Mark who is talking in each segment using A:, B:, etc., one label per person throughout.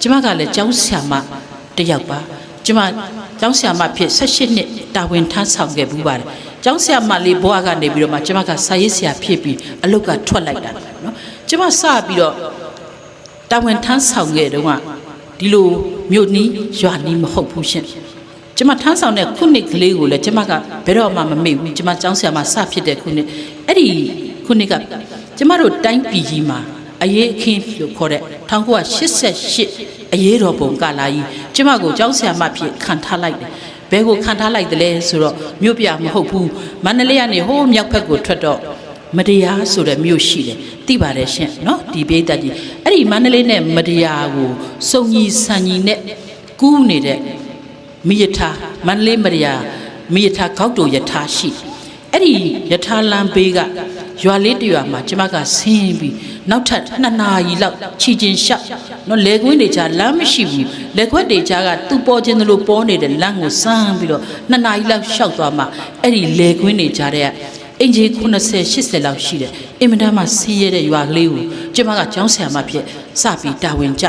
A: ကျမကလည်းကျောင်းဆရာမတစ်ယောက်ပါကျမကျောင်းဆရာမဖြစ်18နှစ်တာဝန်ထမ်းဆောင်ခဲ့ဘူးပါတယ်ကျောင်းဆရာမလေးဘွားကနေပြီးတော့မှကျမကစာရေးဆရာဖြစ်ပြီးအလုပ်ကထွက်လိုက်တာနော်ကျမစပြီးတော့တာဝန်ထမ်းဆောင်ခဲ့တုန်းကဒီလိုမြို့နီးရွာနီးမဟုတ်ဘူးရှင်ကျမထမ်းဆောင်တဲ့ခုနှစ်ကလေးကိုလည်းကျမကဘယ်တော့မှမမေ့ဘူးကျမကျောင်းဆရာမစဖြစ်တဲ့ခုနှစ်အဲ့ဒီခုနှစ်ကကျမတို့တိုင်းပြည်ကြီးမှာ အရေးအခင်းလို့ခေါ်တဲ့1988အရေးတော်ပုံကာလာကြီးကျမကိုကျောင်းဆရာမဖြစ်ခံထားလိုက်တယ်ဘယ်ကိုခံထားလိုက်တယ်လဲဆိုတော့မြို့ပြမဟုတ်ဘူးမန္တလေးကနေဟိုးမြောက်ဘက်ကိုထွက်တော့မတရားဆိုတဲ့မြို့ရှိတယ်သိပါတယ်ရှင်နော်ဒီပိဋကကြီးအဲ့ဒီမန္တလေးနဲ့မတရားကိုစုံကြီးဆန်ကြီးနဲ့ကူးနေတဲ့မိယထာမန္တလေးမတရားမိယထာကောက်တူယထာရှိအဲ့ဒီယထာလမ်းဘေးက ရွာလေးတစ်ရွာမှာကျမကဆင်းပြီးနောက်ထပ်နှစ်နာရီလောက်ခြီချင်းရှောက်နော်လေကွင်းတွေချလမ်းမရှိဘူးလေခွက်တွေချကသူ့ပေါ်ခြင်းသလိုပေါ်နေတဲ့လမ်းကိုစမ်းပြီးတော့နှစ်နာရီလောက်ရှောက်သွားမှအဲ့ဒီလေကွင်းတွေချတဲ့အင်ဂျီ90 80လောက်ရှိတယ်အင်မတန်မှဆင်းရဲတဲ့ရွာကလေးကိုကျမကကျောင်းဆရာမဖြစ်စပြီးတာဝန်ကျ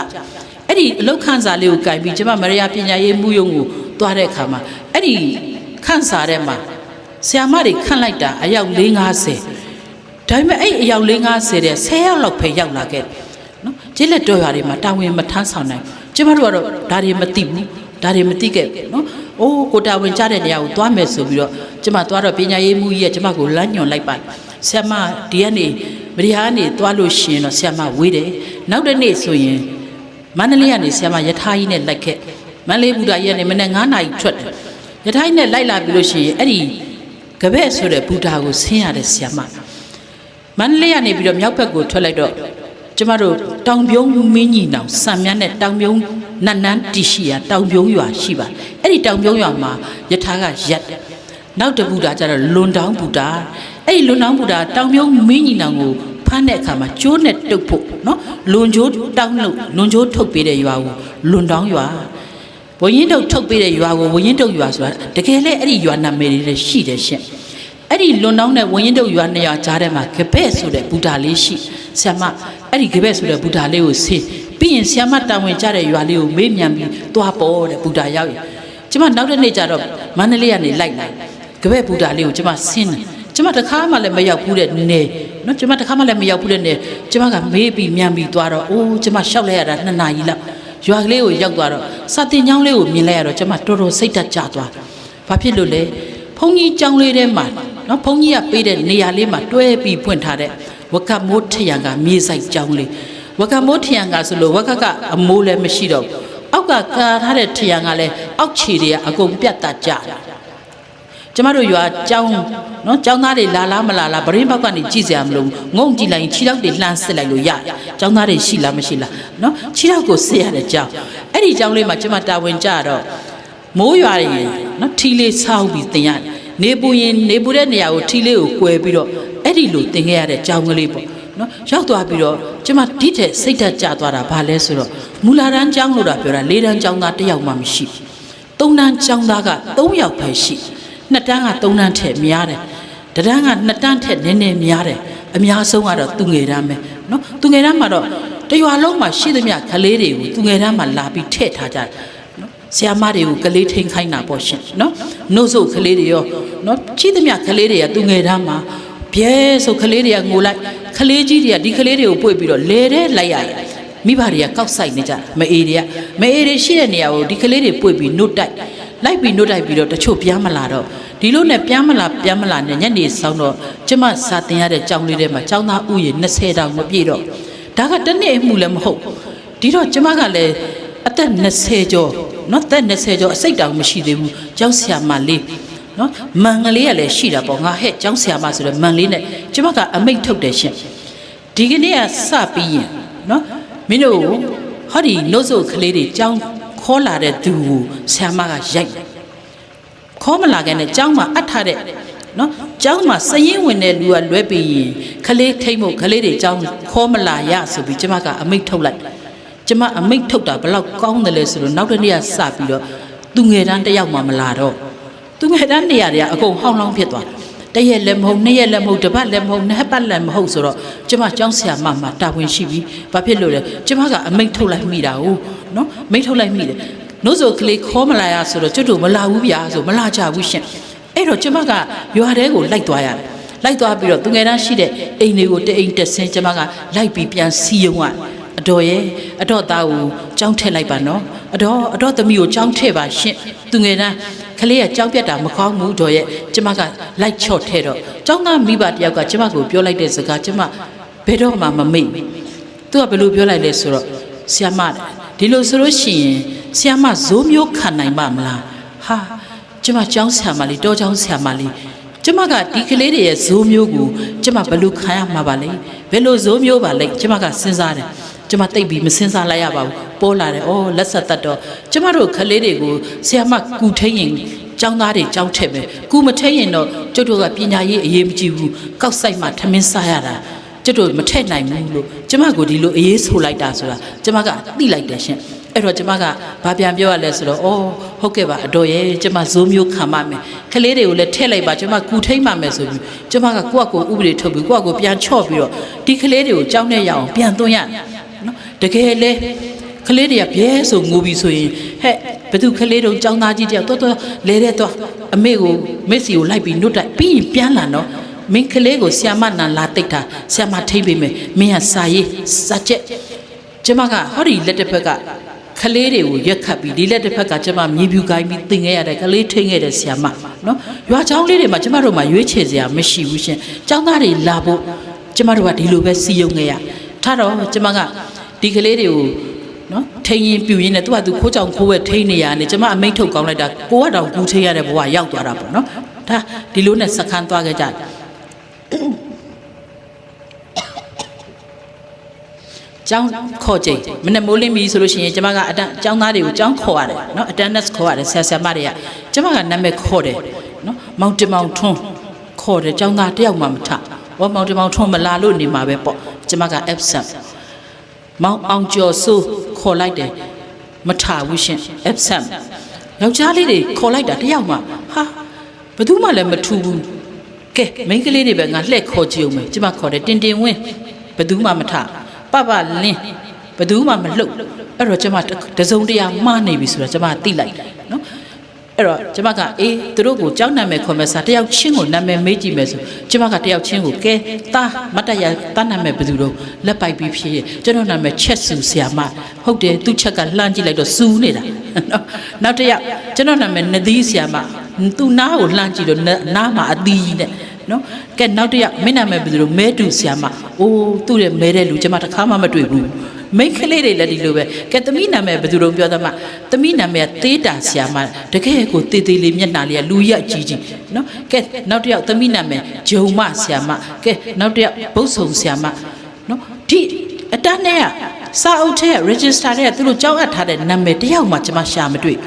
A: အဲ့ဒီအလောက်ခန်းစာလေးကိုကင်ပြီးကျမမရယာပညာရေးမှုယုံကိုသွားတဲ့အခါမှာအဲ့ဒီခန်းစာထဲမှာဆရာမတွေခန့်လိုက်တာအယောက်450 ဒါပေမဲ့အဲ့အယောက်450တဲ့10ယောက်လောက်ပဲရောက်လာခဲ့နော်ကျေးလက်တော်ရွာတွေမှာတာဝန်မထမ်းဆောင်နိုင်ကျမတို့ကတော့ဒါတွေမသိဘူးဒါတွေမသိခဲ့ဘူးနော်အိုးကိုတာဝန်ကြတဲ့နေရာကိုသွားမယ်ဆိုပြီးတော့ကျမသွားတော့ပညာရေးမှုကြီးကကျမကိုလမ်းညွှန်လိုက်ပါဆရာမဒီကနေမရိယာကနေသွားလို့ရှိရင်တော့ဆရာမဝေးတယ်နောက်တစ်နေ့ဆိုရင်မန္တလေးကနေဆရာမယထာကြီးနဲ့လိုက်ခဲ့မန္တလေးဘူတာကြီးကနေမနေ့9နာရီထွက်တယ်ယထာကြီးနဲ့လိုက်လာပြီလို့ရှိရင်အဲ့ဒီကပည့်ဆိုတဲ့ဘူတာကိုဆင်းရတဲ့ဆရာမ မန္တလေးကနေပြီးတော့မြောက်ဘက်ကိုထွက်လိုက်တော့ကျမတို့တောင်ပြုံးမင်းကြီးနောင်စံမြန်းနဲ့တောင်ပြုံးနတ်နန်းတီရှိရတောင်ပြုံးရွာရှိပါအဲ့ဒီတောင်ပြုံးရွာမှာယထာကရက်တယ်နောက်တဘူတာကျတော့လွန်တောင်းဘူတာအဲ့ဒီလွန်တောင်းဘူတာတောင်ပြုံးမင်းကြီးနောင်ကိုဖမ်းတဲ့အခါမှာကျိုးနဲ့တုပ်ဖို့နော်လွန်ကျိုးတောင်းလို့လွန်ကျိုးထုတ်ပေးတဲ့ရွာကိုလွန်တောင်းရွာဝရင်တုတ်ထုတ်ပေးတဲ့ရွာကိုဝရင်တုတ်ရွာဆိုတာတကယ်လေအဲ့ဒီရွာနာမည်တွေရှိတယ်ရှင့် အဲ့ဒီလွန်တောင်းတဲ့ဝရင်တုတ်ရွာနှစ်ရွာကြားထဲမှာကပဲ့ဆိုတဲ့ဘူတာလေးရှိဆရာမအဲ့ဒီကပဲ့ဆိုတဲ့ဘူတာလေးကိုဆေးပြီးရင်ဆရာမတာဝန်ကြတဲ့ရွာလေးကိုမေးမြန်းပြီးသွားပေါ်တဲ့ဘူတာရောက်ရင်ကျမနောက်တစ်နေ့ကျတော့မန္တလေးကနေလိုက်လာကပဲ့ဘူတာလေးကိုကျမဆင်းတယ်ကျမတခါမှလည်းမရောက်ဘူးတဲ့နေနော်ကျမတခါမှလည်းမရောက်ဘူးတဲ့နေကျမကမေးပြီးမြန်ပြီးသွားတော့အိုးကျမရှောက်လိုက်ရတာနှစ်နာရီလောက်ရွာကလေးကိုရောက်သွားတော့စာတင်ကျောင်းလေးကိုမြင်လိုက်ရတော့ကျမတော်တော်စိတ်တက်ကြသွားဘာဖြစ်လို့လဲဘုန်းကြီးကျောင်းလေးထဲမှာ နော်ဘုန်းကြီးကပေးတဲ့နေရာလေးမှာတွဲပြီးဖွင့်ထားတဲ့ဝကမိုးထရံကမြေဆိုင်ကျောင်းလေးဝကမိုးထရံကဆိုလို့ဝကကအမိုးလည်းမရှိတော့ဘူးအောက်ကကာထားတဲ့ထရံကလည်းအောက်ခြေတွေကအကုန်ပြတ်တတ်ကြတယ်ကျမတို့ရွာကျောင်းနော်ကျောင်းသားတွေလာလားမလာလားဗရင်ဘောက်ကနေကြည့်စရာမလိုဘူးငုံကြည့်လိုက်ရင်ခြေထောက်တွေလှမ်းစစ်လိုက်လို့ရတယ်ကျောင်းသားတွေရှိလားမရှိလားနော်ခြေထောက်ကိုစစ်ရတဲ့ကျောင်းအဲ့ဒီကျောင်းလေးမှာကျမတာဝန်ကြတော့မိုးရွာရင်နော်ထီလေးဆောက်ပြီးတင်ရတယ် နေပူရင်နေပူတဲ့နေရာကိုထီလေးကိုကွယ်ပြီးတော့အဲ့ဒီလိုတင်ခဲ့ရတဲ့ကျောင်းကလေးပေါ့နော်ရောက်သွားပြီးတော့ကျမဒီတဲ့စိတ်ဓာတ်ကျသွားတာဘာလဲဆိုတော့မူလာတန်းကျောင်းလို့တာပြောတာ၄တန်းကျောင်းသားတစ်ယောက်မှမရှိဘူးသုံးတန်းကျောင်းသားက၃ယောက်ပဲရှိတယ်နှစ်တန်းကသုံးတန်းထက်များတယ်တတန်းကနှစ်တန်းထက်နည်းနည်းများတယ်အများဆုံးကတော့သူငယ်တန်းပဲနော်သူငယ်တန်းမှာတော့တရွာလုံးမှာရှိသမျှကလေးတွေကိုသူငယ်တန်းမှာလာပြီးထည့်ထားကြတယ်နော် ဆရာမတွေကိုကလေးထိန်ခိုင်းတာပေါ့ရှင်နော်နှုတ်ဆုပ်ကလေးတွေရောနော်ရှိသမျှကလေးတွေကသူငယ်တန်းမှာပြဲဆိုကလေးတွေကငိုလိုက်ကလေးကြီးတွေကဒီကလေးတွေကိုပွေ့ပြီးတော့လဲတဲ့လိုက်ရတယ်မိဘတွေကကောက်ဆိုင်နေကြမအေးတွေကမအေးတွေရှိတဲ့နေရာကိုဒီကလေးတွေပွေ့ပြီးနှုတ်တိုက်လိုက်ပြီးနှုတ်တိုက်ပြီးတော့တချို့ပြန်မလာတော့ဒီလိုနဲ့ပြန်မလာပြန်မလာနဲ့ညနေဆောင်တော့ကျမစာတင်ရတဲ့ကြောင်းလေးထဲမှာကျောင်းသားဥယျာဉ်20တောင်မပြည့်တော့ဒါကတနေ့အမှုလည်းမဟုတ်ဒီတော့ကျမကလည်းအသက်20ကျော် နော်သက်20ကျော်အစိတ်တောင်မရှိသေးဘူးကျောင်းဆရာမလေးနော်မန်ကလေးကလည်းရှိတာပေါ့ငါဟဲ့ကျောင်းဆရာမဆိုတော့မန်လေးနဲ့ကျမကအမိတ်ထုတ်တယ်ရှင်ဒီကနေ့ကစပြီးရင်နော်မင်းတို့ဟောဒီနှုတ်ဆုပ်ကလေးတွေကျောင်းခေါ်လာတဲ့သူကိုဆရာမကရိုက်တယ်ခေါ်မလာခင်နဲ့ကျောင်းမှာအပ်ထားတဲ့နော်ကျောင်းမှာစရင်ဝင်တဲ့လူကလွဲပြီးရင်ခလေးထိမ့်ဖို့ခလေးတွေကျောင်းခေါ်မလာရဆိုပြီးကျမကအမိတ်ထုတ်လိုက် ကျမအမိတ်ထုတ်တာဘလောက်ကောင်းတယ်လဲဆိုတော့နောက်တစ်နေ့ကစပြီးတော့သူငယ်တန်းတစ်ယောက်မှမလာတော့သူငယ်တန်းနေရာတွေကအကုန်ဟောင်းလောင်းဖြစ်သွားတရက်လည်းမဟုတ်နှစ်ရက်လည်းမဟုတ်တစ်ပတ်လည်းမဟုတ်နှစ်ပတ်လည်းမဟုတ်ဆိုတော့ကျမကျောင်းဆရာမမှာတာဝန်ရှိပြီဘာဖြစ်လို့လဲကျမကအမိတ်ထုတ်လိုက်မိတာ ਉ နော်မိတ်ထုတ်လိုက်မိတယ်နှုတ်ဆိုကလေးခေါ်မလာရဆိုတော့ကျွတ်တို့မလာဘူးဗျာဆိုမလာကြဘူးရှင်အဲ့တော့ကျမကရွာထဲကိုလိုက်သွားရတယ်လိုက်သွားပြီးတော့သူငယ်တန်းရှိတဲ့အိမ်တွေကိုတအိမ်တက်ဆင်းကျမကလိုက်ပြီးပြန်စီယုံရတယ် အတော်ရဲ့အတော်သားကိုကြောင်းထည့်လိုက်ပါနော်အတော်အတော်သမီးကိုကြောင်းထည့်ပါရှင်သူငယ်တန်းကလေးကကြောင်းပြတ်တာမကောင်းဘူးတော်ရဲ့ကျမကလိုက်ချော့ထဲတော့ကျောင်းသားမိဘတယောက်ကကျမကိုပြောလိုက်တဲ့စကားကျမဘယ်တော့မှမမေ့ဘူးသူကဘယ်လိုပြောလိုက်လဲဆိုတော့ဆီယမဒီလိုဆိုလို့ရှိရင်ဆီယမဇိုးမျိုးခံနိုင်ပါမလားဟာကျမကျောင်းဆရာမလေးတောကျောင်းဆရာမလေးကျမကဒီကလေးတွေရဲ့ဇိုးမျိုးကိုကျမဘယ်လိုခံရမှာပါလဲဘယ်လိုဇိုးမျိုးပါလဲကျမကစဉ်းစားတယ် ကျမတိတ်ပြီးမစင်စားလိုက်ရပါဘူးပေါ်လာတယ်။အော်လက်ဆက်သက်တော့ကျမတို့ခလေးတွေကိုဆရာမကူထိန်ရင်ကျောင်းသားတွေကျောင်းထက်ပဲကူမထိန်ရင်တော့ကျုပ်တို့ကပညာရေးအရေးမကြီးဘူး။ကောက်ဆိုင်မှာထမင်းစားရတာကျုပ်တို့မထက်နိုင်ဘူးလို့ကျမကိုဒီလိုအေးဆိုလိုက်တာဆိုတာကျမကသိလိုက်တယ်ရှင်။အဲ့တော့ကျမကဘာပြန်ပြောရလဲဆိုတော့အော်ဟုတ်ကဲ့ပါအတော်ရဲ့ကျမဇိုးမျိုးခံပါမယ်။ခလေးတွေကိုလည်းထည့်လိုက်ပါကျမကူထိန်ပါမယ်ဆိုပြီးကျမကကိုယ့်အကိုဥပဒေထုတ်ပြီးကိုယ့်အကိုပြန်ချော့ပြီးတော့ဒီခလေးတွေကိုကြောင်းနဲ့ရအောင်ပြန်သွင်းရ တယ်နော်တကယ်လေကလေးတွေကပြဲဆိုငိုပြီးဆိုရင်ဟဲ့ဘသူကလေးတို့ចောင်းသားကြီးတယောက်တော်တော်လဲတဲ့တော့အမေကိုမက်ဆီကိုလိုက်ပြီးနှုတ်တိုက်ပြီးရင်ပြန်လာတော့မင်းကလေးကိုဆီယမနန်လာတိတ်တာဆီယမထိမ့်ပေးမယ်မင်းကစာရေးစာချက်ကျမကဟောဒီလက်တစ်ဖက်ကကလေးတွေကိုရက်ခတ်ပြီးဒီလက်တစ်ဖက်ကကျမမြေပြူကိုင်းပြီးသင်ခဲ့ရတဲ့ကလေးထိန်ခဲ့တဲ့ဆီယမနော်ရွာချောင်းလေးတွေမှာကျမတို့မှာရွေးချယ်စရာမရှိဘူးရှင်ចောင်းသားတွေလာဖို့ကျမတို့ကဒီလိုပဲစီယုံခဲ့ရထားတော့ကျမက ဒီကလေးတွေကိုနော်ထိန်ရင်ပြူရင်လည်းသူကသူခိုးကြောင်ခိုးဝဲထိန်နေရတယ်ကျမအမိတ်ထုတ်ကောင်းလိုက်တာကိုကတော့ကူထိန်ရတဲ့ဘဝရောက်သွားတာပေါ့နော်ဒါဒီလိုနဲ့စခန်းသွားခဲ့ကြတယ်ကျောင်းခေါ်ချိန်မနေ့မိုးလင်းပြီဆိုလို့ရှိရင်ကျမကအတန်းကျောင်းသားတွေကိုကျောင်းခေါ်ရတယ်နော် attendance ခေါ်ရတယ်ဆရာဆရာမတွေကကျမကနာမည်ခေါ်တယ်နော်မောင်တင်မောင်ထွန်းခေါ်တယ်ကျောင်းသားတယောက်မှမထဟောမောင်တင်မောင်ထွန်းမလာလို့နေမှာပဲပေါ့ကျမက absent မောင်အောင်ကျော်စိုးခေါ်လိုက်တယ်မထဘူးရှင် absent ယောက်ျားလေးတွေခေါ်လိုက်တာတယောက်မှဟာဘယ်သူမှလည်းမထူဘူးကဲမိန်းကလေးတွေပဲငါလှည့်ခေါ်ကြည့်အောင်မယ်ကျမခေါ်တယ်တင်တင်ဝင်းဘယ်သူမှမထပပလင်းဘယ်သူမှမလှုပ်အဲ့တော့ကျမတစုံတရာမှားနေပြီဆိုတော့ကျမသိလိုက်တယ်နော် အဲ့တော့ကျမကအေးသူတို့ကိုကြောင်းနာမည်ခေါ်မယ်စားတယောက်ချင်းကိုနာမည်မေးကြည့်မယ်ဆိုကျမကတယောက်ချင်းကိုကဲတာမတ်တရတာနာမည်ဘယ်သူတော့လက်ပိုက်ပြီးဖြစ်ရဲ့ကျွန်တော်နာမည်ချက်စုဆရာမဟုတ်တယ်သူ့ချက်ကလှမ်းကြည့်လိုက်တော့စူးနေတာနော်နောက်တစ်ယောက်ကျွန်တော်နာမည်နသီးဆရာမသူ့နားကိုလှမ်းကြည့်တော့နားမှာအသီးနဲ့နော်ကဲနောက်တစ်ယောက်မင်းနာမည်ဘယ်သူတော့မဲတူဆရာမအိုးသူ့ရဲ့မဲတဲ့လူကျမတခါမှမတွေ့ဘူး မိန်းကလေးတွေလည်းဒီလိုပဲကဲသမီးနာမည်ဘယ်သူတော့ပြောသမှာသမီးနာမည်ကသေးတာဆရာမတကယ်ကိုတေးသေးလေးမျက်နှာလေးကလူရက်ကြီးကြီးနော်ကဲနောက်တစ်ယောက်သမီးနာမည်ဂျုံမဆရာမကဲနောက်တစ်ယောက်ဘုတ်ဆုံဆရာမနော်ဒီအတန်းနဲ့ကစာအုပ်ထဲက register ထဲကသူတို့ကြောက်အပ်ထားတဲ့နာမည်တယောက်မှကျွန်မရှာမတွေ့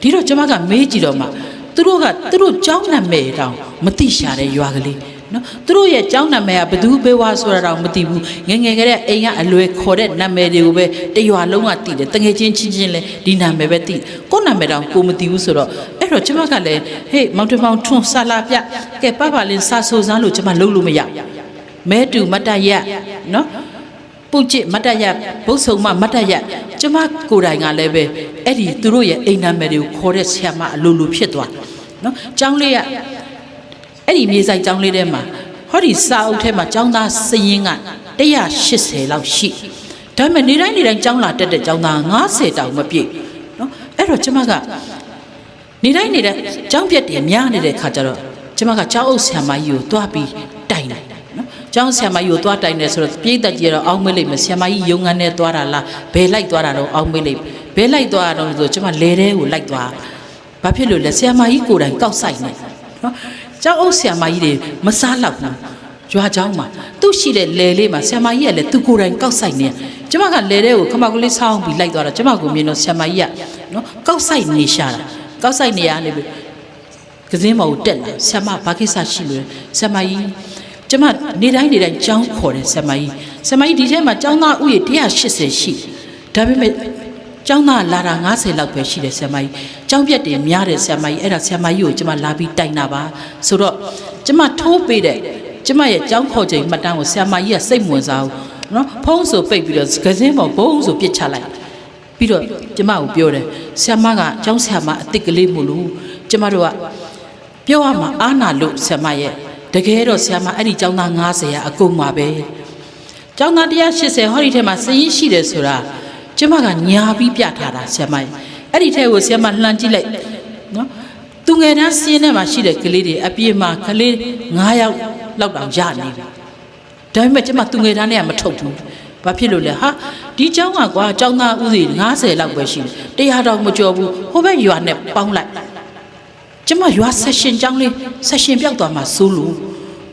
A: ဒီတော့ကျွန်မကမေးကြည့်တော့မှသူတို့ကသူတို့ကြောင်းနာမည်တောင်မသိရှာတဲ့ရွာကလေး နော်သူတို့ရဲ့ကျောင်းနာမည်ကဘသူဘေးဝါဆိုတာတော့မသိဘူးငယ်ငယ်ကလေးအိမ်ကအလွယ်ခေါ်တဲ့နာမည်တွေကိုပဲတရွာလုံးကသိတယ်တငယ်ချင်းချင်းချင်းလဲဒီနာမည်ပဲသိကိုယ့်နာမည်တောင်ကိုမသိဘူးဆိုတော့အဲ့တော့ကျမကလည်းဟေးမောင်တမောင်ထွန်းဆာလာပြကဲပပလင်းစာဆိုစမ်းလို့ကျမလုံးလို့မရမဲတူမတ်တရက်နော်ပုတ်ချစ်မတ်တရက်ဘုတ်ဆုံမမတ်တရက်ကျမကိုယ်တိုင်ကလည်းပဲအဲ့ဒီသူတို့ရဲ့အိမ်နာမည်တွေကိုခေါ်တဲ့ဆရာမအလိုလိုဖြစ်သွားနော်ကျောင်းလေးက အဲ့ဒီမြေဆိုင်ကျောင်းလေးထဲမှာဟောဒီစာအုပ်ထဲမှာကျောင်းသားစရင်က180လောက်ရှိဒါပေမဲ့နေတိုင်းနေတိုင်းကျောင်းလာတက်တဲ့ကျောင်းသား90တောင်မပြည့်နော်အဲ့တော့ကျမကနေတိုင်းနေတိုင်းကျောင်းပြက်တယ်များနေတဲ့ခါကျတော့ကျမကကျောင်းအုပ်ဆရာမကြီးကိုတွားပြီးတိုင်တယ်နော်ကျောင်းဆရာမကြီးကိုတွားတိုင်တယ်ဆိုတော့ပြိတ္တကြီးကတော့အောင်းမေးလိုက်မယ်ဆရာမကြီးရုံငန်းနဲ့တွားတာလားဘယ်လိုက်တွားတာတော့အောင်းမေးလိုက်ဘယ်လိုက်တွားတာတော့ဆိုကျမလေထဲကိုလိုက်တွားဘာဖြစ်လို့လဲဆရာမကြီးကိုယ်တိုင်ကောက်ဆိုင်နေနော် ကျောင်းအုပ်ဆရာမကြီးတွေမစားတော့ဘူးရွာเจ้าမှာသူ့ရှိတဲ့လေလေးမှာဆရာမကြီးကလည်းသူကိုယ်တိုင်ကောက်ဆိုင်နေကျမကလေထဲကိုခမောက်ကလေးဆောင်းပြီးလိုက်သွားတော့ကျမကိုမြင်တော့ဆရာမကြီးကနော်ကောက်ဆိုင်နေရှာတာကောက်ဆိုင်နေရနေပြီကစင်းမော်ကိုတက်လာဆရာမဘာကိစ္စရှိလို့ဆရာမကြီးကျမနေတိုင်းနေတိုင်းကြောင်းခေါ်တယ်ဆရာမကြီးဆရာမကြီးဒီထဲမှာကျောင်းသားဥယေ180ရှိဒါပေမဲ့ ကျောင်းသားလာတာ90လောက်ပဲရှိတယ်ဆရာမကြီးကျောင်းပြက်တယ်များတယ်ဆရာမကြီးအဲ့ဒါဆရာမကြီးကိုကျမလာပြီးတိုင်တာပါဆိုတော့ကျမထိုးပေးတဲ့ကျမရဲ့ကျောင်းခေါ်ချိန်မှတ်တမ်းကိုဆရာမကြီးကစိတ်ဝင်စားဘူးနော်ဖုံးဆိုပိတ်ပြီးတော့ကစင်းပေါ်ဘုံဆိုပစ်ချလိုက်ပြီးတော့ကျမကိုပြောတယ်ဆ iam မကကျောင်းဆ iam မအစ်စ်ကလေးမို့လို့ကျမတို့ကပြောရမှာအာနာလို့ဆ iam မရဲ့တကယ်တော့ဆ iam မအဲ့ဒီကျောင်းသား90ရာအကုန်ပါပဲကျောင်းသား180ဟောဒီထဲမှာစည်ရင်ရှိတယ်ဆိုတာ ကျမကညာပြီးပြထားတာဆ iam မရဲ့အဲ့ဒီထဲကိုဆ iam မလှမ်းကြည့်လိုက်နော်သူငယ်တန်းစင်းထဲမှာရှိတဲ့ကလေးတွေအပြည့်မှာကလေး9ယောက်လောက်တောင်ရနေပြီ ဒါပေမဲ့ကျမသူငယ်တန်းနဲ့ကမထုတ်ဘူး။ဘာဖြစ်လို့လဲဟာဒီเจ้าကကွာเจ้าသားဦးစီ90လောက်ပဲရှိတယ်။တရားတော်မကြော်ဘူးဟိုဘက်ရွာနဲ့ပေါင်းလိုက်။ကျမရွာဆက်ရှင်เจ้าလေးဆက်ရှင်ပြောက်သွားမှစိုးလို့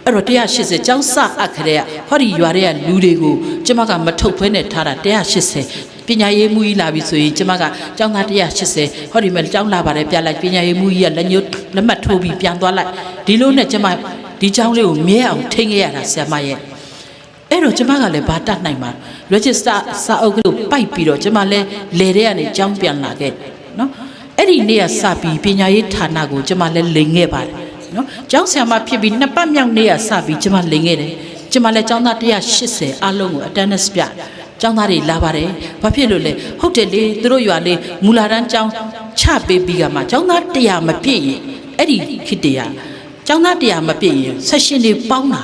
A: အဲ့တော့180เจ้าစအပ်ခတဲ့ကဟောဒီရွာတွေကလူတွေကိုကျမကမထုတ်ဖဲနဲ့ထားတာ180 ပညာရေးမှုကြီးလာပြီဆိုရင်ကျမကကျောင်းသား180ဟောဒီမဲ့ကျောင်းလာပါတယ်ပြလိုက်ပညာရေးမှုကြီးကလက်ညှိုးလက်မှတ်ထိုးပြီးပြန်သွားလိုက်ဒီလိုနဲ့ကျမဒီကျောင်းလေးကိုမြဲအောင်ထိန်းခဲ့ရတာဆရာမရဲ့အဲ့တော့ကျမကလည်းဘာတတ်နိုင်မှာ register စာအုပ်ကလေးကိုပိုက်ပြီးတော့ကျမလည်းလေတဲ့ကနေကျောင်းပြန်လာခဲ့နော်အဲ့ဒီနေ့ကစပြီးပညာရေးဌာနကိုကျမလည်းလိန်ခဲ့ပါတယ်နော်ကျောင်းဆရာမဖြစ်ပြီးနှစ်ပတ်မြောက်နေ့ကစပြီးကျမလိန်ခဲ့တယ်ကျမလည်းကျောင်းသား180အားလုံးကို attendance ပြတယ် ကျောင်းသားတွေလာပါတယ်ဘာဖြစ်လို့လဲဟုတ်တယ်လေသူတို့ရွာလေးမူလာတန်းကျောင်းချပေးပြီးကမှကျောင်းသား100မပြည့်ရင်အဲ့ဒီခေတ္တရာကျောင်းသား100မပြည့်ရင်ဆက်ရှင်တွေပေါင်းတာ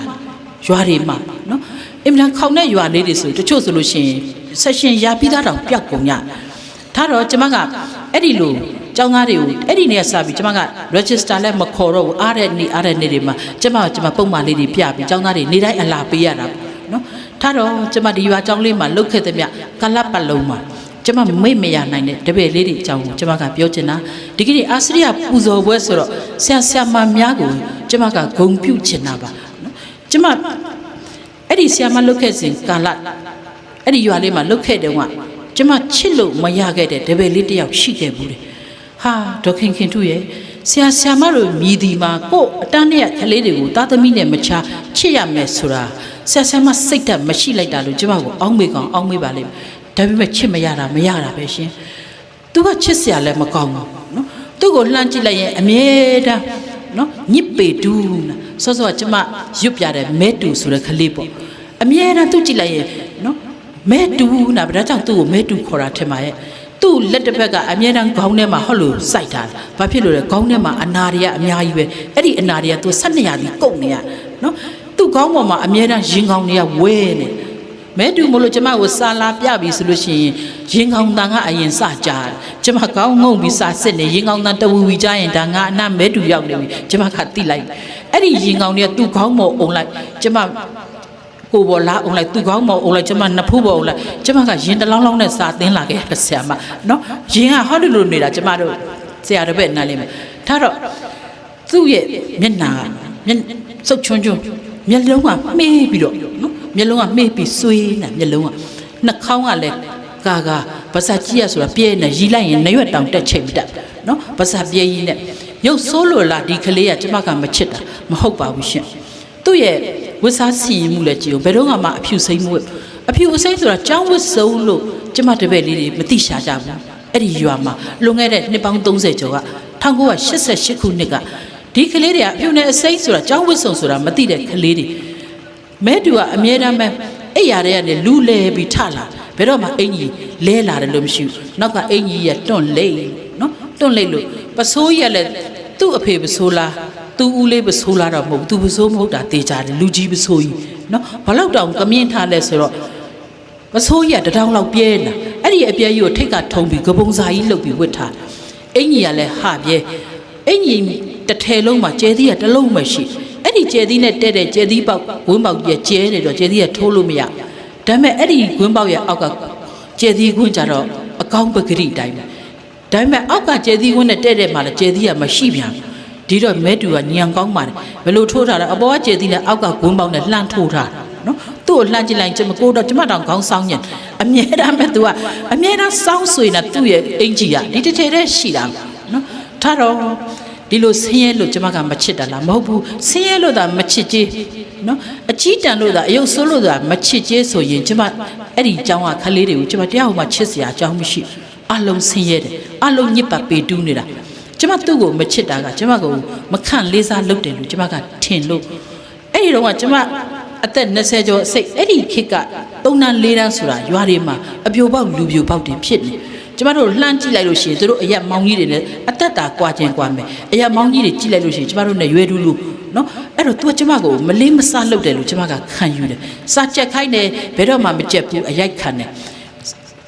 A: ရွာတွေမှာနော်အင်မတန်ခေါင်တဲ့ရွာလေးတွေဆိုတချို့ဆိုလို့ရှိရင်ဆက်ရှင်ရပြီးသားတောင်ပျောက်ကုန်ညထားတော့ကျမကအဲ့ဒီလိုကျောင်းသားတွေကိုအဲ့ဒီနေ့ကစပြီးကျမက register လည်းမခေါ်တော့ဘူးအားတဲ့နေ့အားတဲ့နေ့တွေမှာကျမကကျမပုံမှန်လေးတွေပြပြီးကျောင်းသားတွေနေတိုင်းအလာပေးရတာပေါ့နော် ထားတော့ကျမဒီရွာကျောင်းလေးမှာလုတ်ခဲ့တဲ့မြကလပ်ပတ်လုံးမှာကျမမိတ်မရနိုင်တဲ့တပည့်လေးတွေအကြောင်းကိုကျမကပြောချင်တာဒီကနေ့အာစရိယပူဇော်ပွဲဆိုတော့ဆရာဆရာမများကိုကျမကဂုံပြုချင်တာပါနော်ကျမအဲ့ဒီဆီယမလုတ်ခဲ့စဉ်ကာလအဲ့ဒီရွာလေးမှာလုတ်ခဲ့တယ်ကကျမချစ်လို့မရခဲ့တဲ့တပည့်လေးတစ်ယောက်ရှိခဲ့ဘူးတယ်ဟာဒေါခင်ခင်ထုရဲ့ဆရာဆရာမတို့မြည်ဒီမှာကို့အတန်းနဲ့ကလေးတွေကိုသားသမီးနဲ့မချချစ်ရမယ်ဆိုတာ ဆရာဆရာမစိတ်ဓာတ်မရှိလိုက်တာလို့ကျမကိုအောင်းမေကောင်အောင်းမေပါလိမ့်မယ်ဒါပေမဲ့ချစ်မရတာမရတာပဲရှင်သူကချစ်စရာလည်းမကောင်းဘူးနော်သူ့ကိုလှမ်းကြည့်လိုက်ရင်အမြဲတမ်းနော်ညစ်ပေတူးနာစောစောကကျမရွတ်ပြတယ်မဲတူဆိုတဲ့ကလေးပေါ့အမြဲတမ်းသူ့ကြည့်လိုက်ရင်နော်မဲတူးနာဘာကြောင့်သူ့ကိုမဲတူခေါ်တာထင်ပါရဲ့သူ့လက်တစ်ဖက်ကအမြဲတမ်းခေါင်းထဲမှာဟော့လို့စိုက်ထားတယ်ဘာဖြစ်လို့လဲခေါင်းထဲမှာအနာတွေကအများကြီးပဲအဲ့ဒီအနာတွေကသူ၁၂ရာသီကုန်နေရနော် သူ့ခေါင်းပေါ်မှာအမြဲတမ်းရင်ခေါင်းတွေကဝဲနေမဲတူမလို့ကျမကိုစာလာပြပြီဆိုလို့ရှိရင်ရင်ခေါင်းတန်ကအရင်စကြတယ်ကျမကောင်းငုံပြီးစာစစ်နေရင်ခေါင်းတန်တဝူဝီကြရင်ဒါငါအနာမဲတူရောက်နေပြီကျမကတိလိုက်အဲ့ဒီရင်ခေါင်းတွေကသူ့ခေါင်းပေါ်အုံလိုက်ကျမကိုပေါ်လာအောင်လိုက်သူကောင်းမအောင်လိုက်ကျမနှစ်ဖူးပေါ်အောင်လိုက်ကျမကရင်တလောင်းလောင်းနဲ့စာသင်းလာခဲ့ဆရာမနော်ရင်ကဟောဒီလိုနေတာကျမတို့ဆရာတစ်ပည့်နားလေးမယ်ထားတော့သူ့ရဲ့မျက်နာကမျက်စုပ်ချွန်းချွန်း မျက်လုံးကမှေးပြီးတော့နော်မျက်လုံးကမှေးပြီးဆွေးနေမျက်လုံးကနှာခေါင်းကလည်းကာကာပါစာကြီးရဆိုတာပြဲနေရီလိုက်ရင်နရွက်တောင်တက်ချိန်တက်နော်ပါစာပြဲကြီးနဲ့ရုပ်ဆိုးလို့လားဒီကလေးကကျမကမချစ်တာမဟုတ်ပါဘူးရှင်သူ့ရဲ့ဝတ်စားစီရင်မှုလည်းကြည့်အောင်ဘယ်တော့မှအဖြူစိမ့်မှုအဖြူအစိမ့်ဆိုတာចောင်းဝတ်စုံလို့ကျမတပည့်လေးတွေမသိရှာကြဘူးအဲ့ဒီရွာမှာလွန်ခဲ့တဲ့နှစ်ပေါင်း30ကျော်က1988ခုနှစ်က ဒီကလေးတွေကအဖြူနဲ့အစိမ့်ဆိုတာចောင်းဝတ်စုံဆိုတာမသိတဲ့ကလေးတွေမဲတူကအမြဲတမ်းပဲအဲ့ရတဲ့ကနေလူလဲပြီးထလာဘယ်တော့မှအင်ကြီးလဲလာတယ်လို့မရှိဘူးနောက်ကအင်ကြီးရတွန့်လိမ့်နော်တွန့်လိမ့်လို့ပစိုးရလည်းသူ့အဖေပစိုးလားသူဦးလေးပစိုးလားတော့မဟုတ်ဘူးသူပစိုးမဟုတ်တာတေးကြတယ်လူကြီးပစိုးကြီးနော်ဘာလို့တောင်ကမြင့်ထားလဲဆိုတော့ပစိုးရတတောင်လောက်ပြဲလာအဲ့ဒီအပြဲကြီးကိုထိတ်ကထုံပြီးကပုံစာကြီးလှုပ်ပြီးဝတ်ထားအင်ကြီးကလည်းဟာပြဲအင်ကြီး တစ်ထည်လုံးမှာကျဲသီးကတစ်လုံးမှရှိအဲ့ဒီကျဲသီးနဲ့တဲ့တဲ့ကျဲသီးပေါက်ဝင်းပေါက်ကြီးကျဲနေတော့ကျဲသီးကထိုးလို့မရဒါပေမဲ့အဲ့ဒီဝင်းပေါက်ရဲ့အောက်ကကျဲသီးခွန်းကြတော့အကောင်းပဂရိတိုင်းပဲဒါပေမဲ့အောက်ကကျဲသီးခွန်းနဲ့တဲ့တဲ့မှာလည်းကျဲသီးကမရှိပြန်ဘူးဒီတော့မဲတူကညံကောင်းပါတယ်ဘယ်လိုထိုးထားလဲအပေါ်ကကျေသီးနဲ့အောက်ကဂွန်းပေါက်နဲ့လှမ်းထိုးထားတာနော်သူ့ကိုလှမ်းကြည့်လိုက်ကျမကိုတော့ကျမတောင်ခေါင်းဆောင်ညံအမြဲတမ်းပဲသူကအမြဲတမ်းစောင်းဆွေနေတာသူ့ရဲ့အင်ကြီးကဒီတစ်ထည်တည်းရှိတာနော်ထားတော့ ဒီလိုဆင်းရဲလို့ကျမကမချစ်တာလားမဟုတ်ဘူးဆင်းရဲလို့သာမချစ်ကြီးနော်အကြီးတန်လို့သာအယုတ်ဆိုးလို့သာမချစ်ကြီးဆိုရင်ကျမအဲ့ဒီအကြောင်းကခလေးတွေကိုကျမတရားဟောမှချစ်စရာအကြောင်းမရှိအလုံးဆင်းရဲတယ်အလုံးညစ်ပတ်ပေတူးနေတာကျမသူ့ကိုမချစ်တာကကျမကိုမခန့်လေးစားလုပ်တယ်လို့ကျမကထင်လို့အဲ့ဒီတော့ကကျမအသက်20ကျော်အစိတ်အဲ့ဒီခေတ်က3တန်း4တန်းဆိုတာရွာတွေမှာအပြိုပေါက်လူပြိုပေါက်တွေဖြစ်နေကျ ကျမတို့လှမ်းကြည့်လိုက်လို့ရှိရင်တို့အရက်မောင်းကြီးတွေနဲ့အသက်တာကွာခြင်းကွာမယ်အရက်မောင်းကြီးတွေကြည့်လိုက်လို့ရှိရင်ကျမတို့နဲ့ရွယ်တူလူနော်အဲ့တော့ तू ကကျမကိုမလေးမစားလုပ်တယ်လို့ကျမကခံယူတယ်စာကြက်ခိုင်းတယ်ဘယ်တော့မှမကြက်ဘူးအရိုက်ခံတယ်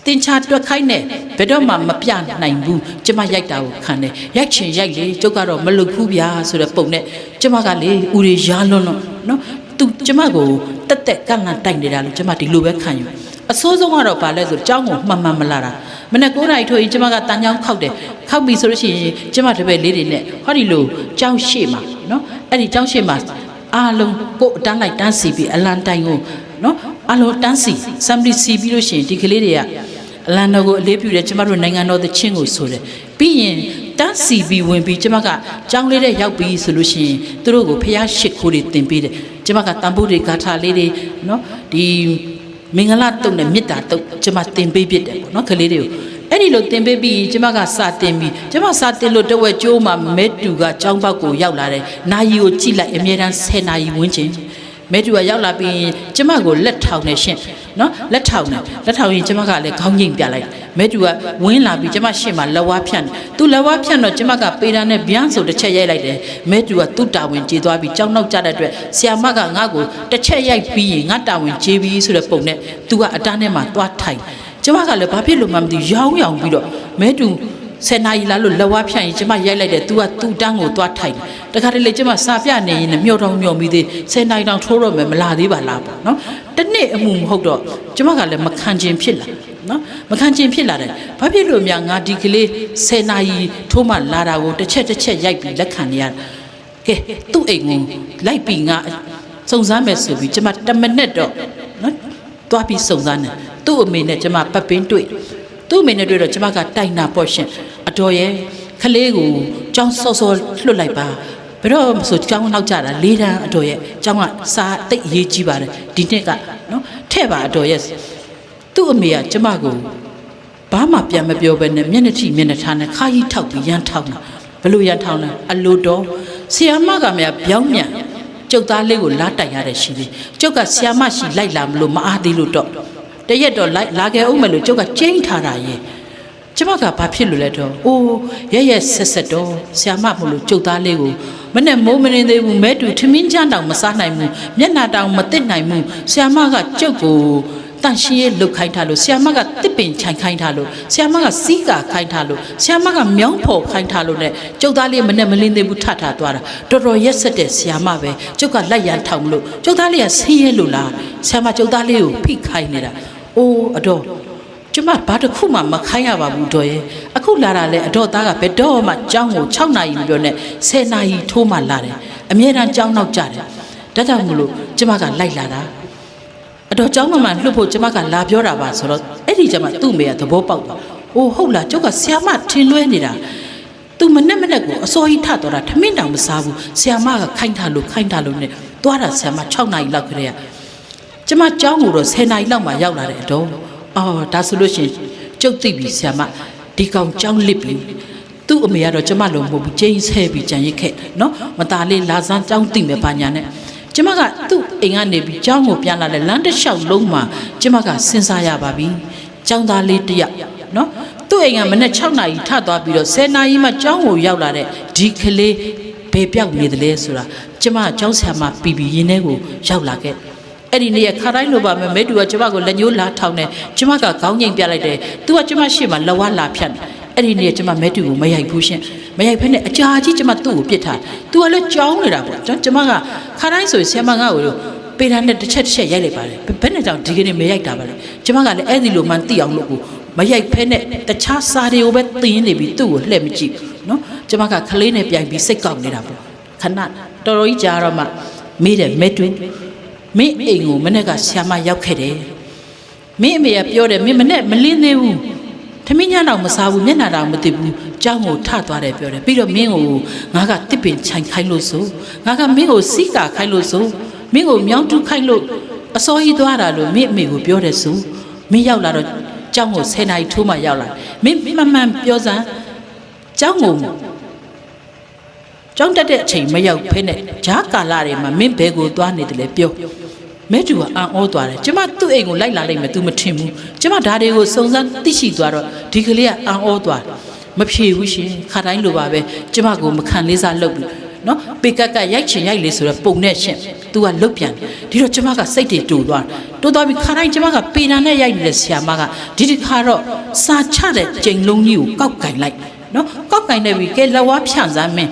A: တင်ချာတွက်ခိုင်းတယ်ဘယ်တော့မှမပြနိုင်ဘူးကျမရိုက်တာကိုခံတယ်ရိုက်ချင်ရိုက်လေကျုပ်ကတော့မလုပ်ဘူးဗျာဆိုတဲ့ပုံနဲ့ကျမကလေဦးရီရားလွန်းလွန်းနော် तू ကျမကိုတက်တက်ကန့်လန့်တိုက်နေတာလို့ကျမဒီလိုပဲခံယူအစိုးဆုံးကတော့ဗာလဲဆိုကြောင်းကိုမှန်မှန်မလာတာ မနေ့9နာရီထိုးရင်ကျမကတန်ချောင်းခောက်တယ်ခောက်ပြီဆိုလို့ရှိရင်ကျမတပည့်လေးတွေနဲ့ဟောဒီလိုကြောင်းရှေ့မှာနော်အဲ့ဒီကြောင်းရှေ့မှာအားလုံးကိုယ်အတန်းလိုက်တန်းစီပြီးအလန်တိုင်ကိုနော်အားလုံးတန်းစီစမ်ပလီစီပြီးလို့ရှိရင်ဒီကလေးတွေကအလန်တော်ကိုအလေးပြုတယ်ကျမတို့နိုင်ငံတော်သချင်းကိုဆိုတယ်ပြီးရင်တန်းစီပြီးဝင်ပြီးကျမကကြောင်းလေးတဲ့ရောက်ပြီးဆိုလို့ရှိရင်သူတို့ကိုဖျားရှစ်ခိုးတွေတင်ပေးတယ်ကျမကတန်ဖိုးတွေဂါထာလေးတွေနော်ဒီ မင်္ဂလာတုတ်နဲ့မေတ္တာတုတ်ကျမတင်ပေးပြတယ်ပေါ့နော်ကလေးတွေကိုအဲ့ဒီလိုတင်ပေးပြီးကျမကစာတင်ပြီးကျမစာတင်လို့တဝက်ကျိုးမှာမဲတူကចောင်းပေါက်ကိုရောက်လာတယ်နာယီကိုကြည့်လိုက်အမြဲတမ်း10နာရီဝန်းကျင် မဲတူကရောက်လာပြီးရင်ကျမကိုလက်ထောင်နေရှင့်နော်လက်ထောင်နေလက်ထောင်ရင်ကျမကလည်းခေါင်းငိမ့်ပြလိုက်မဲတူကဝင်းလာပြီးကျမရှေ့မှာလက်ဝါးဖြန့်တယ်သူလက်ဝါးဖြန့်တော့ကျမကပေတာနဲ့ဗျမ်းဆိုတစ်ချက်ရိုက်လိုက်တယ်မဲတူကသူ့တာဝန်ကျေသွားပြီးကြောင်းနောက်ကြတဲ့အတွက်ဆီယာမကငါ့ကိုတစ်ချက်ရိုက်ပြီးရင်ငါတာဝန်ကျေပြီးဆိုတဲ့ပုံနဲ့သူကအတန်းထဲမှာသွားထိုင်ကျမကလည်းဘာဖြစ်လို့မှမသိရောင်းရောင်ပြီးတော့မဲတူ ဆယ်နာရီလာလို့လက်ဝါးဖြန့်ရင်ကျမရိုက်လိုက်တယ် तू ကသူ့တန်းကိုသွားထိုင်တခါတလေကျမစာပြနေရင်လည်းမျောတောင်မျောပြီးသေးဆယ်နာရီတောင်ထိုးတော့မယ်မလာသေးပါလားပေါ့နော်တနေ့အမှုမဟုတ်တော့ကျမကလည်းမခံချင်ဖြစ်လာနော်မခံချင်ဖြစ်လာတယ်ဘာဖြစ်လို့များငါဒီကလေးဆယ်နာရီထိုးမှလာတာကိုတစ်ချက်တစ်ချက်ရိုက်ပြီးလက်ခံနေရကဲသူ့အိမ်ကိုလိုက်ပြီးငါစုံစမ်းမယ်ဆိုပြီးကျမ10မိနစ်တော့နော်သွားပြီးစုံစမ်းတယ်သူ့အမေနဲ့ကျမပတ်ပင်းတွေ့ သူ့အမေနဲ့တွေ့တော့ကျမကတိုင်နာပေါ့ရှင်အတော်ရဲ့ခလေးကိုကြောင်းစောစောလွတ်လိုက်ပါဘယ်တော့မဆိုကျောင်းနောက်ကြတာလေးတန်းအတော်ရဲ့ကျောင်းကစာတိတ်အရေးကြီးပါတယ်ဒီနှစ်ကနော်ထဲ့ပါအတော်ရဲ့သူ့အမေကကျမကိုဘာမှပြန်မပြောဘဲနဲ့မျက်နှာထိမျက်နှာထားနဲ့ခါကြီးထောက်ပြီးရမ်းထောက်တာဘလို့ရမ်းထောက်လဲအလိုတော်ဆီယာမကမြပြောင်းမြန်ကျုပ်သားလေးကိုလာတိုင်ရတဲ့ရှိသေးကျုပ်ကဆီယာမရှိလိုက်လာမလို့မအားသေးလို့တော့ တရက်တော့လိုက်လာခဲ့အောင်မယ်လို့ကျုပ်ကကျင်းထားတာရဲ့ကျမကဘာဖြစ်လို့လဲတော့အိုးရရက်ဆက်ဆက်တော့ဆီယာမမလို့ကျုပ်သားလေးကိုမနဲ့မိုးမနေသေးဘူးမဲတူထမင်းချမ်းတောင်မစားနိုင်ဘူးမျက်နှာတောင်မသိနိုင်ဘူးဆီယာမကကျုပ်ကိုတန်ရှင်းရဲ့လုတ်ခိုင်းထားလို့ဆီယာမကတစ်ပင်ခြိုင်ခိုင်းထားလို့ဆီယာမကစီးကာခိုင်းထားလို့ဆီယာမကမြောင်းဖော်ခိုင်းထားလို့ ਨੇ ကျုပ်သားလေးမနဲ့မလင်းသေးဘူးထထသွားတာတော်တော်ရက်ဆက်တဲ့ဆီယာမပဲကျုပ်ကလိုက်ရန်ထောင်မလို့ကျုပ်သားလေးကဆင်းရဲလို့လားဆီယာမကျုပ်သားလေးကိုဖိခိုင်းနေတာ အိုးအတော်ကျမဘာတစ်ခုမှမခိုင်းရပါဘူးတော်ရဲ့အခုလာတာလဲအတော်သားကဘယ်တော့မှကြောင်းကို6နာရီမပြောနဲ့10နာရီထိုးမှလာတယ်အမြဲတမ်းကြောင်းနောက်ကြတယ်ဒါကြောင့်မလို့ကျမကလိုက်လာတာအတော်ကြောင်းမမှန်လှုပ်ဖို့ကျမကလာပြောတာပါဆိုတော့အဲ့ဒီကျမသူ့မေကသဘောပေါက်သွားအိုးဟုတ်လားကျုပ်ကဆ iam မထင်လွဲနေတာသူမနဲ့မနဲ့ကိုအစောကြီးထတော့တာထမင်းတောင်မစားဘူးဆ iam မကခိုင်းထားလို့ခိုင်းထားလို့ ਨੇ သွားတာဆ iam မ6နာရီလောက်ခရေက ကျမကြောင်းကိုတော့10နာရီလောက်မှရောက်လာတဲ့အတော့အော်ဒါဆိုလို့ရှင်ကျုပ်သိပြီဆရာမဒီကောင်ကြောင်းလစ်ပြီသူ့အမေကတော့ကျမလိုမဟုတ်ဘူးကျင်းဆဲပြီးကြံရစ်ခဲ့နော်မသားလေးလာစမ်းကြောင်းသိမယ်ပါညာနဲ့ကျမကသူ့အိမ်ကနေပြီးကြောင်းကိုပြန်လာတဲ့လမ်းတစ်လျှောက်လုံးမှာကျမကစဉ်းစားရပါပြီကြောင်းသားလေးတယောက်နော်သူ့အိမ်ကမနေ့6နာရီထသွားပြီးတော့10နာရီမှကြောင်းကိုရောက်လာတဲ့ဒီကလေးဘယ်ပြောက်နေသလဲဆိုတာကျမကြောင်းဆရာမပီပီရင်းထဲကိုရောက်လာခဲ့ အဲ့ဒီနေ့ခါတိုင်းလိုပါမယ်မဲတူကကျမကိုလက်ညှိုးလာထောင်းတယ်ကျမကခေါင်းငိမ့်ပြလိုက်တယ်သူကကျမရှေ့မှာလက်ဝါးလာဖြတ်တယ်အဲ့ဒီနေ့ကျမမဲတူကိုမရိုက်ဘူးရှင်မရိုက်ဖက်နဲ့အကြာကြီးကျမသူ့ကိုပြစ်ထားသူကလည်းကြောင်းနေတာပေါ့ကျွန်ကျမကခါတိုင်းဆိုရင်ဆရာမငါ့ကိုပေတာနဲ့တစ်ချက်တစ်ချက်ရိုက်လိုက်ပါတယ်ဘယ်နဲ့ကြောင့်ဒီကနေ့မရိုက်တာပါလဲကျမကလည်းအဲ့ဒီလိုမှသိအောင်လို့ကိုမရိုက်ဖက်နဲ့တခြားစာတွေကိုပဲသင်နေပြီးသူ့ကိုလှည့်မကြည့်နော်ကျမကခလေးနဲ့ပြိုင်ပြီးစိတ်ကောက်နေတာပေါ့ခဏတော်တော်ကြီးကြာတော့မှမေးတယ်မဲတွင်း မင်းအိမ်ကိုမနေ့ကဆ iam မရောက်ခဲ့တယ်မင်းအမေကပြောတယ်မင်းမနေ့မလင်းသေးဘူးထမင်းညတော့မစားဘူးမျက်နှာတော့မသိဘူးကြောင်းကိုထသွားတယ်ပြောတယ်ပြီးတော့မင်းကိုငါကတစ်ပင်ခြိုင်ခိုင်းလို့ဆိုငါကမင်းကိုစီးကာခိုင်းလို့ဆိုမင်းကိုမြောင်းတူးခိုင်းလို့အစောကြီးသွားတာလို့မင်းအမေကိုပြောတယ်ဆိုမင်းရောက်လာတော့ကြောင်းကို10နာရီထိုးမှရောက်လာမင်းမှန်မှန်ပြောစမ်းကြောင်းကိုကျောင်းတက်တဲ့အချိန်မရောက်ဖဲနဲ့ဂျားကာလာတွေမှာမင်းဘဲကိုသွားနေတယ်လေပြော မဲတူကအံ့ဩသွားတယ်ကျမသူ့အိမ်ကိုလိုက်လာလိုက်မယ် तू မထင်ဘူးကျမဒါတွေကိုစုံစမ်းသိရှိသွားတော့ဒီကလေးကအံ့ဩသွားတယ်မဖြေဘူးရှင်ခါတိုင်းလိုပါပဲကျမကိုမခံလေးစားလုပ်ပြီးနော်ပေကက်ကရိုက်ချင်ရိုက်လေဆိုတော့ပုံနဲ့ရှင် तू ကလုတ်ပြန်တယ်ဒီတော့ကျမကစိတ်တွေတူသွားတူသွားပြီးခါတိုင်းကျမကပေနာနဲ့ရိုက်နေတဲ့ဆရာမကဒီဒီခါတော့စာချတဲ့ကြိမ်လုံးကြီးကိုကောက်ကင်လိုက်နော်ကောက်ကင်နေပြီကဲလက်ဝါးဖြန့်စမ်းမင်း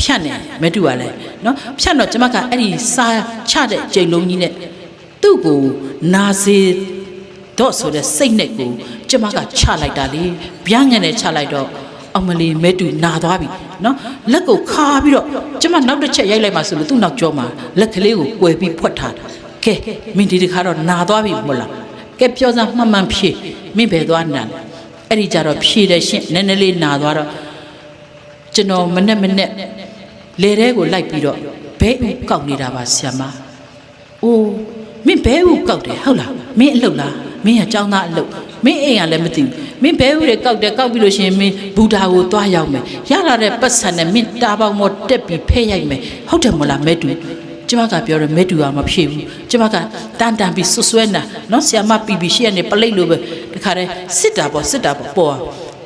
A: ဖြန့်နေမဲတူပါလေနော်ဖြန့်တော့ကျမကအဲ့ဒီစာချတဲ့ကြိမ်လုံးကြီးနဲ့သူ့ကိုနာစေတော့ဆိုတဲ့စိတ်နဲ့ကိုကျမကချလိုက်တာလေဗျာငန်နဲ့ချလိုက်တော့အမလီမဲတူနာသွားပြီနော်လက်ကိုခါပြီးတော့ကျမနောက်တစ်ချက်ရိုက်လိုက်မှဆိုလို့သူ့နောက်ကျောမှာလက်ကလေးကိုကွယ်ပြီးဖွက်ထားတာကဲမင်းဒီတစ်ခါတော့နာသွားပြီမို့လားကဲပြောစမ်းမှန်မှန်ဖြေမင်းဘယ်သွားနာလဲအဲ့ဒီကြတော့ဖြေတယ်ရှင့်နည်းနည်းလေးနာသွားတော့ကျွန်တော်မနဲ့မနဲ့ လေထဲကိုလိုက်ပြီးတော့ဘဲဥကောက်နေတာပါဆရာမအိုးမင်းဘဲဥကောက်တယ်ဟုတ်လားမင်းအလုပ်လားမင်းကចောင်းသားအလုပ်မင်းအိမ်ကလည်းမသိဘူးမင်းဘဲဥတွေကောက်တယ်ကောက်ပြီးလို့ရှိရင်မင်းဘူတာကိုသွားရောက်မယ်ရလာတဲ့ပတ်စံနဲ့မင်းတာပေါင်းမောတက်ပြီးဖဲရိုက်မယ်ဟုတ်တယ်မလားမဲတူကျမကပြောတယ်မဲတူကမဖြေဘူးကျမကတန်တန်ပြီးဆွဆွဲနာနော်ဆရာမပီပီရှိရနေပလိတ်လိုပဲတခါတည်းစစ်တာပေါ့စစ်တာပေါ့ပေါ်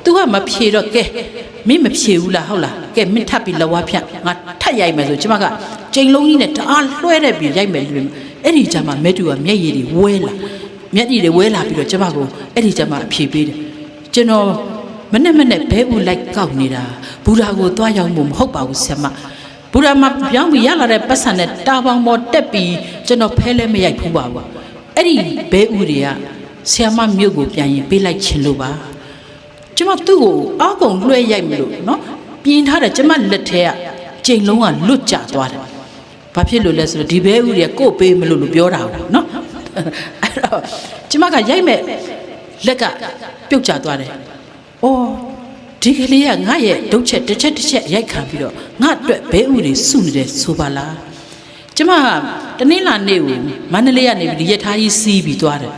A: तू ကမဖြေတော့ကဲမင်းမဖြေဘူးလားဟုတ်လားကဲမင်းထပ်ပြီးလဝါဖြတ်ငါထပ်ရိုက်မယ်ဆိုကျမကချိန်လုံးကြီးနဲ့တအားလွှဲတဲ့ပြီးရိုက်မယ်လို့အဲ့ဒီကြမှာမဲတူကမျက်ရည်တွေဝဲလာမျက်ရည်တွေဝဲလာပြီးတော့ကျမကိုအဲ့ဒီကြမှာအဖြေပေးတယ်ကျွန်တော်မနဲ့မနဲ့ဘဲဦးလိုက်ကောက်နေတာဘူရာကိုသွားရောက်မှုမဟုတ်ပါဘူးဆရာမဘူရာမှာပြောင်းပြီးရလာတဲ့ပတ်စံနဲ့တာပေါင်ပေါ်တက်ပြီးကျွန်တော်ဖဲလဲမရိုက်ဘူးပါဘူးအဲ့ဒီဘဲဦးတွေကဆရာမမြို့ကိုပြန်ရင်ပေးလိုက်ချင်လို့ပါ ကျမသူ့ကိုအာကုံလွှဲရိုက်မလို့နော်ပြင်းထားတယ်ကျမလက်ထဲကကြိမ်လုံးကလွတ်ကျသွားတယ်ဘာဖြစ်လို့လဲဆိုတော့ဒီဘဲဦးတွေကကို့ပေးမလို့လို့ပြောတာဟုတ်နော်အဲ့တော့ကျမကရိုက်မဲ့လက်ကပြုတ်ကျသွားတယ်အော်ဒီကလေးကငါရဲ့ဒုတ်ချက်တစ်ချက်တစ်ချက်ရိုက်ခံပြီးတော့ငါအတွက်ဘဲဦးတွေစုနေတယ်ဆိုပါလားကျမကတနင်္လာနေ့ကိုမန္တလေးကနေပြီးဒီရထားကြီးစီးပြီးသွားတယ်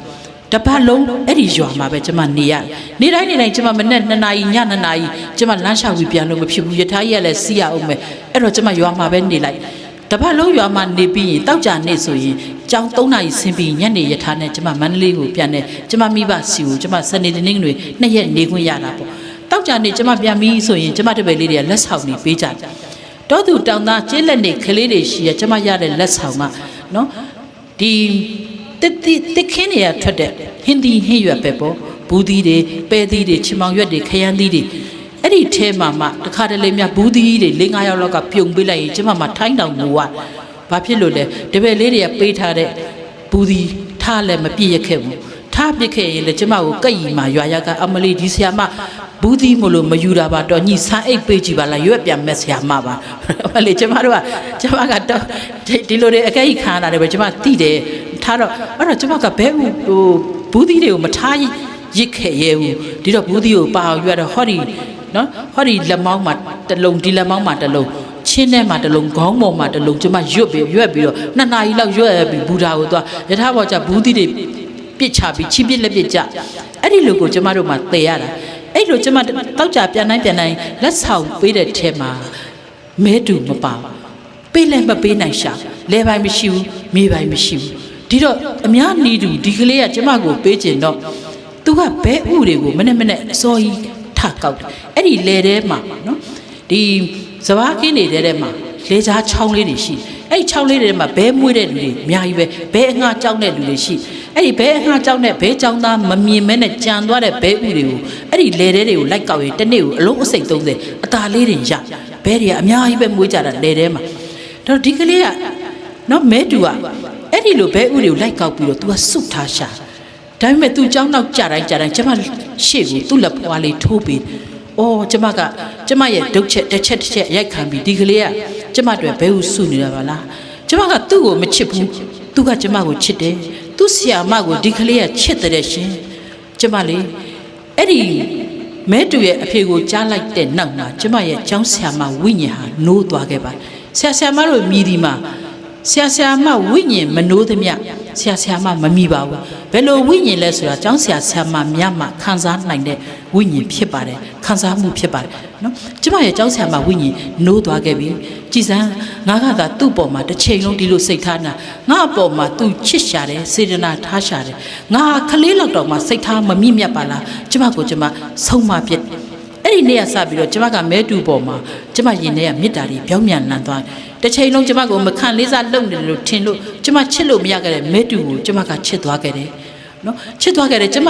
A: တပတ်လုံးအဲ့ဒီရွာမှာပဲကျမနေရတယ်။နေတိုင်းနေတိုင်းကျမမနဲ့2နာရီည2နာရီကျမလမ်းလျှောက်ပြီးပြန်လို့မဖြစ်ဘူး။ရထားကြီးကလည်းစီးရအောင်မယ်။အဲ့တော့ကျမရွာမှာပဲနေလိုက်။တပတ်လုံးရွာမှာနေပြီးရင်တောက်ကြနေဆိုရင်ကြောင်3နာရီဆင်းပြီးညနေရထားနဲ့ကျမမန္တလေးကိုပြန်တယ်။ကျမမိဘစီကိုကျမစနေတနင်္ဂနွေနှစ်ရက်နေခွင့်ရတာပေါ့။တောက်ကြနေကျမပြန်ပြီးဆိုရင်ကျမတပည့်လေးတွေကလက်ဆောင်နေပေးကြတယ်။တောသူတောင်သားကျေးလက်နေကလေးတွေရှိရကျမရတဲ့လက်ဆောင်ကနော်ဒီ တစ်တစ်တစ်ခင်းတွေကထွက်တဲ့ဟင်းသီးဟင်းရွက်ပဲပေါ့ဘူးသီးတွေပဲသီးတွေချင်မောင်ရွက်တွေခရမ်းသီးတွေအဲ့ဒီထဲမှာမှတခါတလေမြဘူးသီးတွေ၄၅ယောက်လောက်ကပြုံပေးလိုက်ရင်ကျမမှထိုင်းတောင်ငူอ่ะဘာဖြစ်လို့လဲတပည့်လေးတွေကပေးထားတဲ့ဘူးသီးထားလည်းမပြည့်ရခဲ့ဘူးထားပြစ်ခဲ့ရင်လည်းကျမကိုကက်ရီမှာရွာရကအမလီဒီဆရာမဘူးသီးမလို့မယူတာပါတော့ညီဆန်းအိတ်ပေးကြည့်ပါလားရွက်ပြန်မဲ့ဆရာမပါအမလီကျမတို့ကကျမကတော့ဒီဒီလိုတွေအကဲကြီးခါလာတယ်ပဲကျမတိတယ် ထားတော့အဲ့တော့ကျမကဘဲဦးဟိုဘူးသီးတွေကိုမထားရစ်ခဲ့ရဲဘူးဒီတော့ဘူးသီးကိုပါအောင်ရွက်တော့ဟောဒီနော်ဟောဒီလက်မောင်းမှာတစ်လုံးဒီလက်မောင်းမှာတစ်လုံးချင်းထဲမှာတစ်လုံးခေါင်းပေါ်မှာတစ်လုံးကျမရွတ်ပြီးရွက်ပြီးတော့နှစ်နာရီလောက်ရွက်ပြီးဘူတာကိုသွားယထာဘောကျဘူးသီးတွေပြစ်ချပြီးချိပစ်လက်ပစ်ကြအဲ့ဒီလိုကိုကျမတို့မှသေရတာအဲ့လိုကျမတောက်ကြပြန်တိုင်းပြန်တိုင်းလက်ဆောင်ပေးတဲ့ထဲမှာမဲတူမပါဘူးပေးလည်းမပေးနိုင်ရှာလဲပိုင်းမရှိဘူးမေးပိုင်းမရှိဘူး ဒီတော့အများနီးတူဒီကလေးကကျမကိုပေးခြင်းတော့သူကဘဲဥတွေကိုမနဲ့မနဲ့အစောကြီးထကောက်တယ်အဲ့ဒီလဲထဲမှာနော်ဒီစဘာကင်းနေတဲ့ထဲမှာလေချားချောင်းလေးတွေရှိတယ်အဲ့ဒီချောင်းလေးတွေမှာဘဲမွေးတဲ့လူတွေအများကြီးပဲဘဲအငှားကြောက်တဲ့လူတွေရှိအဲ့ဒီဘဲအငှားကြောက်တဲ့ဘဲကြောင်သားမမြင်မဲနဲ့ကြံသွားတဲ့ဘဲဥတွေကိုအဲ့ဒီလေထဲတွေကိုလိုက်ကောက်ရင်တစ်နေ့ကိုအလုံးအစိတ်30အตาလေးတွေရဘဲတွေကအများကြီးပဲမွေးကြတာလေထဲမှာတော့ဒီကလေးကနော်မဲတူက အဲ့ဒီလိုဘဲဥတွေကိုလိုက်ကောက်ပြီးတော့ तू ကစုထားရှာဒါပေမဲ့ तू ကြောင်းနောက်ကြတိုင်းကြတိုင်းကျမရှေ့ကိုသူ့လက်ဖွားလေးထိုးပြီးအော်ကျမကကျမရဲ့ဒုတ်ချက်တစ်ချက်တစ်ချက်ရိုက်ခံပြီးဒီကလေးကကျမတွေဘဲဥစုနေတာပါလားကျမကသူ့ကိုမချစ်ဘူးသူကကျမကိုချစ်တယ်သူ့ဆရာမကိုဒီကလေးကချစ်တဲ့ရှင်ကျမလေးအဲ့ဒီမဲတူရဲ့အဖေကိုကြားလိုက်တဲ့နောက်မှာကျမရဲ့ကျောင်းဆရာမဝိညာဉ်ဟာနိုးသွားခဲ့ပါဆရာဆရာမတို့မြည်ဒီမှာ ဆရာဆရာမဝိညာဉ်မနိုးသမျှဆရာဆရာမမမိပါဘူးဘယ်လိုဝိညာဉ်လဲဆိုတာကျောင်းဆရာဆရာမများမှခံစားနိုင်တဲ့ဝိညာဉ်ဖြစ်ပါတယ်ခံစားမှုဖြစ်ပါတယ်နော်ကျမရဲ့ကျောင်းဆရာမဝိညာဉ်နိုးသွားခဲ့ပြီကြည်စမ်းငါကသာသူ့ပေါ်မှာတစ်ချိန်လုံးဒီလိုစိတ်ထားနာငါအပေါ်မှာသူချစ်ရှာတယ်စေတနာထားရှာတယ်ငါခလေးလောက်တော့မှစိတ်ထားမမိမြတ်ပါလားကျမကိုကျမဆုံးမပြစ် အဲ့ဒီနေ့ကစပြီးတော့ကျမကမဲတူပေါ်မှာကျမရင်ထဲကမေတ္တာတွေပြောင်းပြန်လန်သွားတယ်တစ်ချိန်လုံးကျမကိုမခံလေးစားလုပ်နေတယ်လို့ထင်လို့ကျမချစ်လို့မရခဲ့တဲ့မဲတူကိုကျမကချစ်သွားခဲ့တယ်နော်ချစ်သွားခဲ့တယ်ကျမ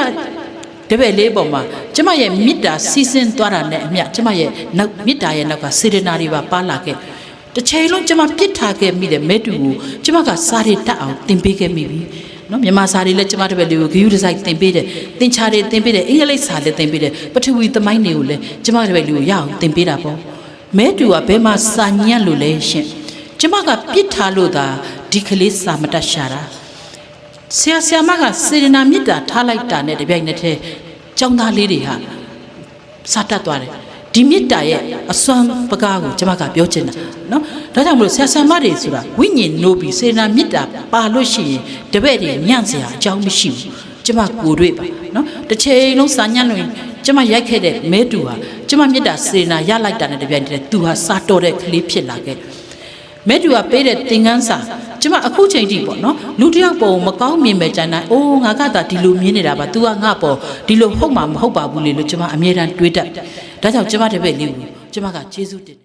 A: တပည့်လေးပေါ်မှာကျမရဲ့မေတ္တာစီးဆင်းသွားတာနဲ့အမျှကျမရဲ့နောက်မေတ္တာရဲ့နောက်ကစေတနာတွေပါပါလာခဲ့တစ်ချိန်လုံးကျမပြစ်ထားခဲ့မိတဲ့မဲတူကိုကျမကစားရတတ်အောင်သင်ပေးခဲ့မိပြီ နော်မြန်မာစာတွေလည်းကျမတပည့်လေးကိုဂရုတစိုက်သင်ပေးတယ်သင်ချာတွေသင်ပေးတယ်အင်္ဂလိပ်စာလည်းသင်ပေးတယ်ပထဝီသမိုင်းတွေကိုလည်းကျမတပည့်လေးကိုရအောင်သင်ပေးတာပေါ့မဲတူကဘယ်မှာစာညံ့လို့လဲရှင်ကျမကပြစ်ထားလို့သာဒီကလေးစာမတတ်ရှာတာဆရာဆရာမကစေရနာမေတ္တာထားလိုက်တာနဲ့တပြိုင်နက်တည်းကျောင်းသားလေးတွေဟာစာတတ်သွားတယ် ဒီမေတ္တာရဲ့အစွမ်းပကားကိုကျမကပြောချင်တာနော်ဒါကြောင့်မလို့ဆရာဆရာမတွေဆိုတာဝိညာဉ်နိုးပြီးစေရနာမေတ္တာပါလို့ရှိရင်တပည့်တွေညံ့စရာအကြောင်းမရှိဘူးကျမကိုယ်တွေ့ပါနော်တစ်ချိန်လုံးစာညံ့လို့ကျမရိုက်ခဲ့တဲ့မဲတူဟာကျမမေတ္တာစေရနာရလိုက်တာနဲ့တပြိုင်တည်းသူဟာစာတော်တဲ့ကလေးဖြစ်လာခဲ့တယ်မဲတူကပေးတဲ့သင်ခန်းစာကျမအခုချိန်ထိပေါ့နော်လူတစ်ယောက်ပုံမကောင်းမြင်မဲ့ကြတိုင်းအိုးငါကသာဒီလိုမြင်နေတာပါ तू ကငါပေါ်ဒီလိုဟုတ်မှာမဟုတ်ပါဘူးလေလို့ကျမအမြဲတမ်းတွေးတတ်တယ်ဒါကြောင့်ကျမတပည့်လေးကိုကျမကကျေးဇူးတင်တယ်